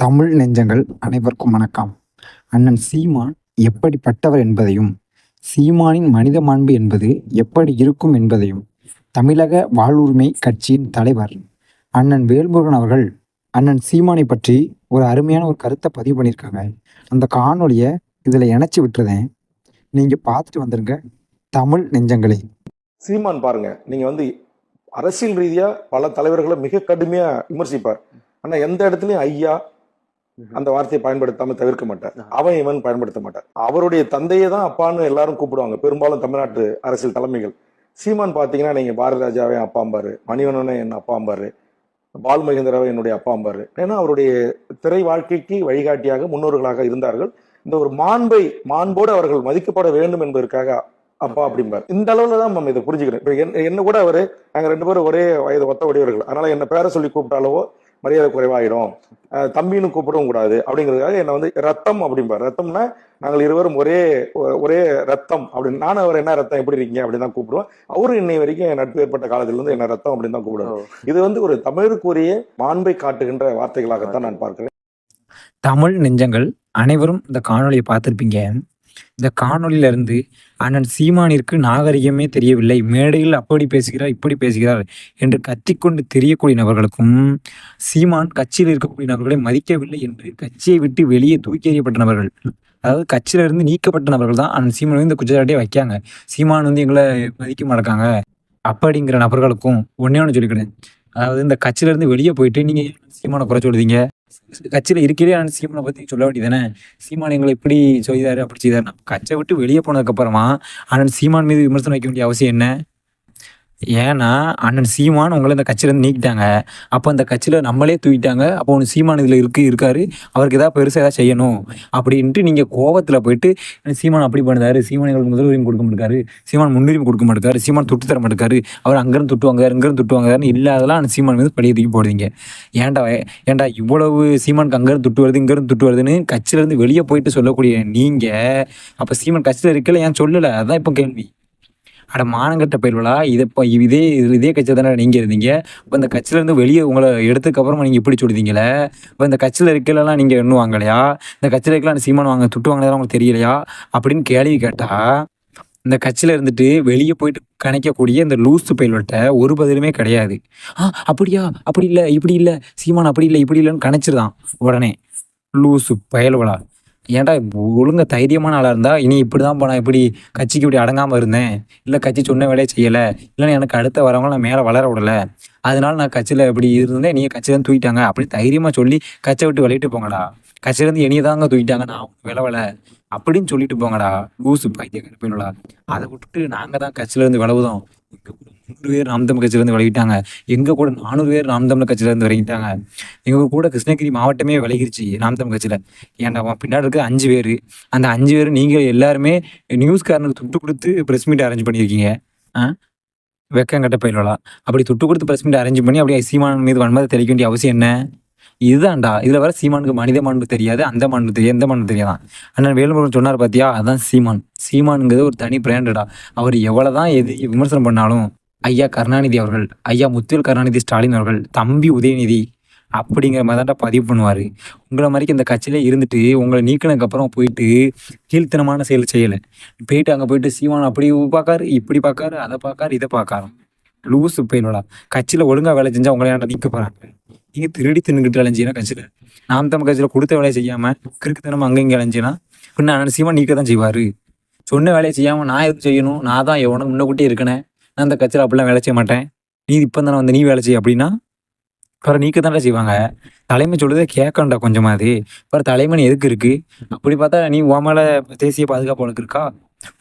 தமிழ் நெஞ்சங்கள் அனைவருக்கும் வணக்கம். அண்ணன் சீமான் எப்படிப்பட்டவர் என்பதையும் சீமானின் மனித மாண்பு என்பது எப்படி இருக்கும் என்பதையும் தமிழக வாழ்வுரிமை கட்சியின் தலைவர் அண்ணன் வேல்முருகன் அவர்கள் அண்ணன் சீமானை பற்றி ஒரு அருமையான ஒரு கருத்தை பதிவு பண்ணியிருக்காங்க. அந்த காணொளியை இதில் இணைச்சி விட்டுருதேன் நீங்கள் பார்த்துட்டு வந்துருங்க. தமிழ் நெஞ்சங்களே. சீமான் பாருங்க நீங்கள் வந்து அரசியல் ரீதியாக பல தலைவர்களை மிக கடுமையாக விமர்சிப்பார். ஆனால் எந்த இடத்துலையும் ஐயா அந்த வார்த்தையை பயன்படுத்தாம தவிர்க்க மாட்டார். அவன் இவன் பயன்படுத்த மாட்டார். அவருடைய தந்தையை தான் அப்பான்னு எல்லாரும் கூப்பிடுவாங்க. பெரும்பாலும் தமிழ்நாட்டு அரசியல் தலைமைகள். சீமான் பாத்தீங்கன்னா நீங்க பாரதி ராஜாவே அப்பாம்பாரு மணிவண்ணனை என் அப்பாம்பாரு பால் மகேந்திராவை என்னுடைய அப்பாம்பாரு ஏன்னா அவருடைய திரை வாழ்க்கைக்கு வழிகாட்டியாக முன்னோர்களாக இருந்தார்கள். இந்த ஒரு மாண்பை மாண்போடு அவர்கள் மதிக்கப்பட வேண்டும் என்பதற்காக அப்பா அப்படிம்பார். இந்த அளவுல தான் நம்ம இதை புரிஞ்சுக்கிறேன் இப்ப என்ன- கூட அவரு நாங்க ரெண்டு பேரும் ஒரே வயது ஒத்த உடையவர்கள் அதனால என்ன பேரை சொல்லி கூப்பிட்டாலவோ மரியாதை குறைவாயிடும். தம்பின்னு கூப்பிடவும் கூடாது. அப்படிங்கிறதுக்காக என்ன வந்து ரத்தம் அப்படிம்பார். ரத்தம்னா நாங்கள் இருவரும் ஒரே ஒரே ரத்தம் அப்படின்னு. நானும் அவர் என்ன ரத்தம்? எப்படி இருக்கீங்க? அப்படின்னு தான் கூப்பிடுவோம். அவரும் இன்னை வரைக்கும் என் நட்பு ஏற்பட்ட காலத்துல இருந்து என்ன ரத்தம் அப்படின்னு தான் கூப்பிடுவார். இது வந்து ஒரு தமிழுக்குரிய மாண்பை காட்டுகின்ற வார்த்தைகளாகத்தான் நான் பார்க்கிறேன். தமிழ் நெஞ்சங்கள் அனைவரும் இந்த காணொளியை பார்த்துருப்பீங்க. இந்த காணொலியிலிருந்து அண்ணன் சீமானிற்கு நாகரிகமே தெரியவில்லை. மேடையில் அப்படி பேசுகிறார் இப்படி பேசுகிறார் என்று கத்திக்கொண்டு தெரியக்கூடிய நபர்களுக்கும் சீமான் கட்சியில் இருக்கக்கூடிய நபர்களை மதிக்கவில்லை என்று கட்சியை விட்டு வெளியே தூக்கி எறியப்பட்ட நபர்கள் அதாவது கட்சியிலிருந்து நீக்கப்பட்ட நபர்கள் தான் அண்ணன் சீமான் வந்து இந்த குற்றச்சாட்டே வைக்காங்க. சீமான் வந்து எங்களை மதிக்க மாட்டாங்க அப்படிங்கிற நபர்களுக்கும் ஒன்னே ஒன்று சொல்லிக்கிறேன். அதாவது இந்த கட்சியிலேருந்து வெளியே போயிட்டு நீங்கள் சீமானை குறை சொல்லுதீங்க? கட்சியில் இருக்கிறே ஆனால் சீமானை பற்றி சொல்ல வேண்டியதானே சீமான் எங்களை இப்படி செய்தார் அப்படி செய்தார் கட்சியை விட்டு வெளியே போனதுக்கப்புறமா ஆனால் சீமான் மீது விமர்சனம் வைக்க வேண்டிய அவசியம் என்ன? ஏன்னா அண்ணன் சீமான் உங்களை இந்த கட்சியிலேருந்து நீக்கிட்டாங்க. அப்போ அந்த கட்சியில் நம்மளே தூக்கிட்டாங்க. அப்போ ஒன்று சீமான் இதில் இருக்கு இருக்காரு. அவருக்கு ஏதாவது பெருசாக ஏதாவது செய்யணும். அப்படின்ட்டு நீங்கள் கோவத்தில் போயிட்டு சீமான் அப்படி பண்ணுறாரு. சீமான் எங்களுக்கு முதல் உரிமை கொடுக்க மாட்டாரு. சீமான் முன்னுரிமை கொடுக்க மாட்டாரு. சீமான் தொட்டு தர மாட்டாரு. அவர் அங்கேருந்து தொட்டுவாங்க இங்கேருந்து தொட்டுவாங்கன்னு இல்லாதெல்லாம் அந்த சீமான் மீது பழைய தூக்கி போடுவீங்க. ஏன்டா ஏன்டா இவ்வளவு சீமானுக்கு அங்கேருந்து தொட்டு வருது இங்கேருந்து தொட்டு வருதுன்னு கட்சியிலேருந்து வெளியே போயிட்டு சொல்லக்கூடிய நீங்கள் அப்போ சீமான் கட்சியில் இருக்கல ஏன் சொல்லலை? அதான் இப்போ கேள்வி. அட மானங்கட்ட பயிர்களா இதை இப்போ இதே இதே கட்சியில் தானே நீங்கள் இருந்தீங்க. இப்போ இந்த கட்சியிலேருந்து வெளியே உங்களை எடுத்ததுக்கப்புறமா நீங்கள் இப்படி சொல்லுதீங்களே இப்போ இந்த கட்சியில் இருக்கலாம் நீங்கள் இன்னும் வாங்கலையா இந்த கட்சியில் இருக்கலாம் சீமான் வாங்க துட்டு வாங்கினதெல்லாம் உங்களுக்கு தெரியலையா? அப்படின்னு கேள்வி கேட்டால் இந்த கட்சியில் இருந்துட்டு வெளியே போயிட்டு கணிக்கக்கூடிய இந்த லூசு பயில்வட்ட ஒரு பதிலுமே கிடையாது. ஆ அப்படியா? அப்படி இல்லை இப்படி இல்லை. சீமான் அப்படி இல்லை இப்படி இல்லைன்னு கணிச்சிருதான் உடனே. லூசு பயல்வலா ஏன்டா ஒழுங்க தைரியமான ஆளாக இருந்தால் இனி இப்படி தான் போனால் இப்படி கட்சிக்கு இப்படி அடங்காமல் இருந்தேன். இல்லை கட்சி சொன்ன வேலையை செய்யலை. இல்லைன்னா எனக்கு அடுத்த வரவங்க நான் மேலே வளர விடலை. அதனால நான் கட்சியில் இப்படி இருந்தேன் நீங்கள் கட்சியிலேருந்து தூக்கிட்டாங்க. அப்படி தைரியமாக சொல்லி கட்சியை விட்டு விளையிட்டு போங்கடா. கட்சியிலேருந்து இனியை தாங்க தூக்கிட்டாங்க. நான் வில வில. அப்படின்னு சொல்லிட்டு போங்கடா. லூசு பைத்திய கருப்பினோடா அதை விட்டுட்டு நாங்கள் தான் கட்சியிலேருந்து விளவுதோம் நூறு பேர் நாம் தமிழ் கட்சியிலேருந்து விலகிட்டாங்க. எங்கள் கூட நானூறு பேர் நாம் தமிழ் கட்சியிலேருந்து விலகிட்டாங்க. எங்கள் கூட கிருஷ்ணகிரி மாவட்டமே விலகிருச்சு நாம் தமிழ் கட்சியில். ஏன்டா பின்னாடி இருக்க அஞ்சு பேர் அந்த அஞ்சு பேர் நீங்கள் எல்லாருமே நியூஸ்காரனுக்கு துட்டு கொடுத்து ப்ரெஸ் மீட் அரேஞ்ச் பண்ணியிருக்கீங்க. ஆ? வெக்கங்கட்ட பயிலலாம் அப்படி துட்டு கொடுத்து ப்ரெஸ் மீட் அரேஞ்ச் பண்ணி அப்படியே சீமான் மீது வன்மதை தெளிக்க வேண்டிய அவசியம் என்ன? இதுதான்டா. இதில் வர சீமானுக்கு மனித மாண்பு தெரியாது அந்த மாண்பு தெரியாது எந்த மாண்பு தெரியாதான். அண்ணன் வேலுமுருகன் சொன்னார் பார்த்தியா அதான் சீமான். சீமானுங்கிறது ஒரு தனி பிராண்டடா. அவர் எவ்வளோ தான் எது விமர்சனம் பண்ணாலும் ஐயா கருணாநிதி அவர்கள் ஐயா முத்துவேல் கருணாநிதி ஸ்டாலின் அவர்கள் தம்பி உதயநிதி அப்படிங்கிற மாதிரி தான்டா பதிவு பண்ணுவார். உங்களை மாதிரிக்கு இந்த கட்சியிலே இருந்துட்டு உங்களை நீக்கினதுக்கப்புறம் போயிட்டு கீழ்த்தனமான செயல் செய்யலை. போயிட்டு அங்கே போயிட்டு சீமான் அப்படி பார்க்காரு இப்படி பார்க்காரு அதை பார்க்காரு இதை பார்க்காரு. லூசு போயிடலாம் கட்சியில் ஒழுங்காக வேலை செஞ்சால் உங்களை ஏன்டா நீக்க போகிறாங்க நீங்க திருடி தின்னுக்கிட்டு அலைஞ்சினா கட்சியில் நாம் தமிழ் கட்சியில் கொடுத்த வேலையை செய்யாம கிறுக்குத்தனமா அங்கே இங்கே அலைஞ்சினா பின்னா அண்ணன் நீக்க தான் செய்வாரு. சொன்ன வேலையை செய்யாம நான் எதுவும் செய்யணும்? நான் தான் எவனும் முன்னக்கூட்டி இருக்கேன். நான் அந்த கட்சியில் அப்படிலாம் வேலை செய்ய மாட்டேன். நீ இப்போ தானே வந்து நீ வேலை செய்ய அப்படின்னா அப்புறம் நீக்க தானே செய்வாங்க. தலைமை சொல்லுதே கேட்கண்டா கொஞ்சமாவது அப்புறம் தலைமை எதுக்கு இருக்கு? அப்படி பார்த்தா நீ உன் தேசிய பாதுகாப்பு வழக்கு இருக்கா?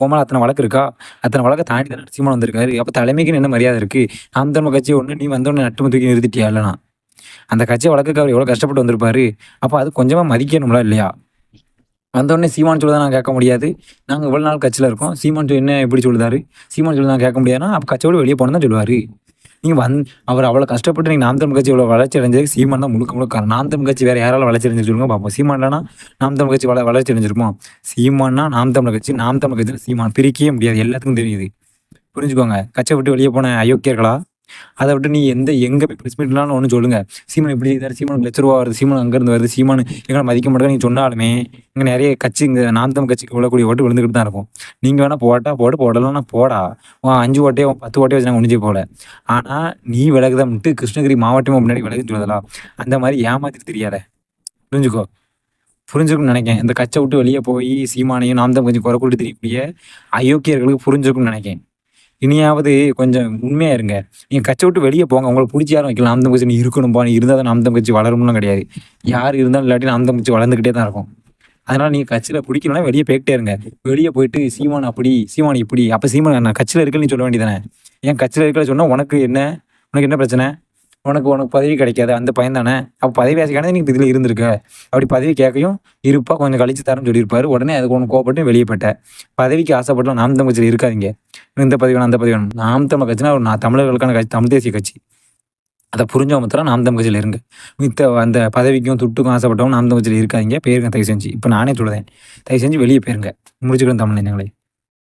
உன் அத்தனை வழக்கு இருக்கா? அத்தனை வழக்கை தாண்டி தானே சீமான் வந்திருக்காரு. அப்போ தலைமைக்குன்னு என்ன மரியாதை இருக்கு? நாம் தமிழ் கட்சி ஒன்று நீ வந்தோடனே நட்டு தூக்கி நிறுத்திட்டியா இல்லைனா அந்த கட்சியை வளர்க்க அவர் எவ்வளோ கஷ்டப்பட்டு வந்திருப்பாரு? அப்போ அது கொஞ்சமாக மதிக்கணும்ல இல்லையா? வந்தோடனே சீமான் சொல்லுதா நான் கேட்க முடியாது. நாங்கள் இவ்வளோ நாள் கட்சியில் இருக்கோம். சீமான் என்ன எப்படி சொல்லுதாரு? சீமான் சொல்லி நான் கேட்க முடியாதுன்னா அப்போ கட்சியோடு வெளியே போனதான் சொல்லுவார். நீங்கள் வந் அவர் அவ்வளோ கஷ்டப்பட்டு நீங்கள் நாம் தமிழ் கட்சி இவ்வளோ வளர்ச்சி அடைஞ்சதுக்கு சீமான் தான் முழுக்க முழுக்க நாம் தமிழ் கட்சி வேறு யாரால வளர்ச்சி அடைஞ்சு சொல்லுங்க பார்ப்போம் சீமான்லனா நாம் தமிழ் கட்சி வள வளர்ச்சி அடைஞ்சிருப்போம். சீமான்னா நாம் தமிழ் கட்சி நாம் தமிழ் கட்சி சீமான் பிரிக்கவே முடியாது. எல்லாத்துக்கும் தெரியுது. புரிஞ்சுக்கோங்க. கட்சியை விட்டு வெளியே போன அயோக்கியர்களா? அதை விட்டு நீ எந்த எங்கே போய் ப்ரெஸ் மீட்னாலும் ஒன்று சொல்லுங்க. சீமான் இப்படி செய்தார் சீமானுக்கு லட்ச ரூபா வருது சீமான் அங்கேருந்து வருது சீமான் எங்களை மதிக்க மாட்டேங்க நீங்கள் சொன்னாலுமே இங்கே நிறைய கட்சி இங்கே நாந்தம் கட்சிக்கு விழக்கூடிய ஓட்டு விழுந்துக்கிட்டு தான் இருக்கும். நீங்கள் வேணால் போட்டா போட்டு போடலன்னா போடா. உன் அஞ்சு ஓட்டையே உன் பத்து ஓட்டே வச்சு நாங்கள் போகல. ஆனால் நீ விலகுதம்ட்டு கிருஷ்ணகிரி மாவட்டமும் முன்னாடி விலகுன்னு சொல்லலாம் அந்த மாதிரி ஏமாத்திட்டு தெரியாத. புரிஞ்சுக்கோ. புரிஞ்சுக்கணும்னு நினைக்கேன் இந்த கச்சை விட்டு வெளியே போய் சீமானையும் நாம் தான் கொஞ்சம் குறை கொடுத்து தெரியக்கூடிய அயோக்கியர்களுக்கு புரிஞ்சுக்கணும்னு நினைக்கேன் இனியாவது கொஞ்சம் உண்மையாக இருங்க. நீங்கள் கச்சை விட்டு வெளியே போங்க. உங்களுக்கு பிடிச்ச யாரும் வைக்கலாம் நாம் கட்சி நீ இருக்கணும்பா நீ இருந்தால் தான் நாம் கட்சி வளரும்லாம் கிடையாது. யார் இருந்தாலும் இல்லாட்டி நாம் கட்சி வளர்ந்துக்கிட்டே தான் இருக்கும். அதனால் நீங்கள் கட்சியில் பிடிக்கணும்னா வெளியே போய்கிட்டே இருங்க. வெளியே போயிட்டு சீமான் அப்படி சீமான் இப்படி. அப்போ சீமான் நான் கட்சியில் இருக்குன்னு சொல்ல வேண்டியதானே ஏன் கட்சியில் இருக்கல சொன்னால் உனக்கு என்ன? உனக்கு என்ன பிரச்சனை? உனக்கு உனக்கு பதவி கிடைக்காது அந்த பையன் தானே? அப்போ பதவி ஆசைக்கான நீ இதில் இருந்திருக்க. அப்படி பதவி கேட்கையும் இருப்பா கொஞ்சம் கழிச்சு தரேன்னு சொல்லியிருப்பாரு. உடனே அதுக்கு உனக்கு கோவப்பட்டு வெளியே போயிட்டேன் பதவிக்கு ஆசைப்பட்டோம் நாம் தமிழ் கட்சியில் இருக்காதீங்க. இந்த பதவி வேணும் அந்த பதவி வேணும். நாம் தமிழ் கட்சினா ஒரு நான் தமிழர்களுக்கான கட்சி தமிழ் தேசிய கட்சி. அதை புரிஞ்சவங்க மாத்திரம் நாம் தமிழ் கட்சியில் இருங்க. மித்த அந்த பதவிக்கும் துட்டுக்கும் ஆசைப்பட்டவங்க நாம் தமிழ் கட்சியில் இருக்காதிங்க. பேருங்க தயவு செஞ்சு. இப்போ நானே சொல்லுதேன் தயவு செஞ்சு வெளியே போயிருங்க. முடிச்சுக்கிறேன் தமிழ் எங்களை